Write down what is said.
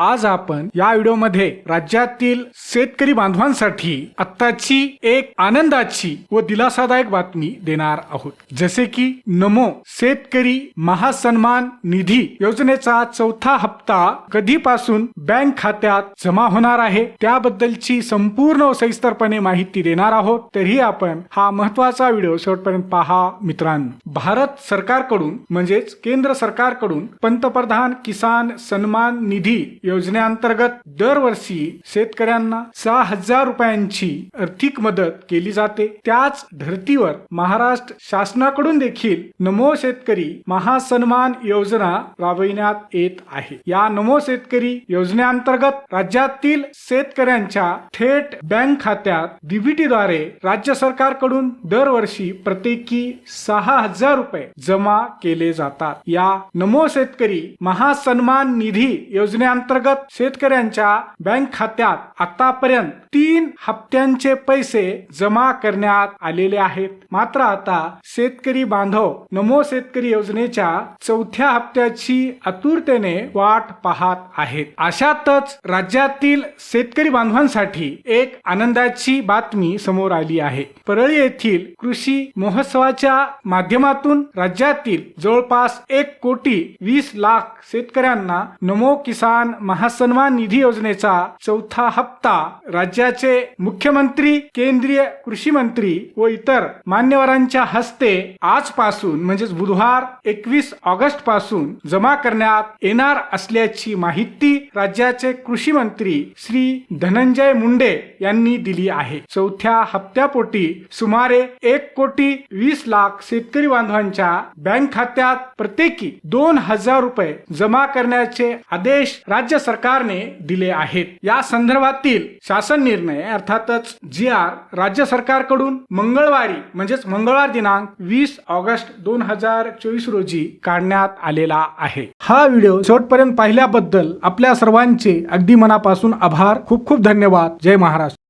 आज आपण या व्हिडिओमध्ये राज्यातील शेतकरी बांधवांसाठी आत्ताची एक आनंदाची व दिलासादायक बातमी देणार आहोत. जसे की नमो शेतकरी महासन्मान निधी योजनेचा चौथा हप्ता कधीपासून बँक खात्यात जमा होणार आहे त्याबद्दलची संपूर्ण सविस्तरपणे माहिती देणार आहोत. तरीही आपण हा महत्त्वाचा व्हिडिओ शेवटपर्यंत पहा. मित्रांनो भारत सरकारकडून म्हणजेच केंद्र सरकारकडून पंतप्रधान किसान सन्मान निधी योजनेअंतर्गत दरवर्षी शेतकऱ्यांना सहा हजार रुपयांची आर्थिक मदत केली जाते. त्याच धर्तीवर महाराष्ट्र शासनाकडून देखील नमो शेतकरी महासन्मान योजना राबविण्यात येत आहे. या नमो शेतकरी योजनेअंतर्गत राज्यातील शेतकऱ्यांच्या थेट बँक खात्यात डीबीटीद्वारे राज्य सरकारकडून दरवर्षी प्रत्येकी सहा हजार रुपये जमा केले जातात. या नमो शेतकरी महासन्मान निधी योजनेअंतर्गत शेतकऱ्यांच्या बँक खात्यात आतापर्यंत तीन हप्त्यांचे पैसे जमा करण्यात आलेले आहेत. मात्र आता शेतकरी बांधव नमो शेतकरी योजनेच्या चौथ्या हप्त्याची आतुरतेने वाट पाहत आहेत. अशातच राज्यातील शेतकरी बांधवांसाठी एक आनंदाची बातमी समोर आली आहे. परळी येथील कृषी महोत्सवाच्या माध्यमातून राज्यातील जवळपास एक कोटी वीस लाख शेतकऱ्यांना नमो किसान महासन्मान निधी योजनेचा चौथा हप्ता राज्याचे मुख्यमंत्री केंद्रीय कृषी मंत्री व इतर मान्यवरांच्या हस्ते आजपासून म्हणजेच बुधवार एकवीस ऑगस्टपासून जमा करण्यात येणार असल्याची माहिती राज्याचे कृषी मंत्री श्री धनंजय मुंडे यांनी दिली आहे. चौथ्या हप्त्यापोटी सुमारे एक कोटी वीस लाख शेतकरी बांधवांच्या बँक खात्यात प्रत्येकी दोन हजार रुपये जमा करण्याचे आदेश राज्य सरकारने दिले आहेत. या संदर्भातील शासन निर्णय अर्थातच जी आर राज्य सरकारकडून मंगळवारी म्हणजेच मंगळवार दिनांक वीस ऑगस्ट दोन हजार चोवीस रोजी काढण्यात आलेला आहे. हा व्हिडिओ शेवटपर्यंत पाहिल्याबद्दल आपल्या सर्वांचे अगदी मनापासून आभार. खूप खूप धन्यवाद. जय महाराष्ट्र.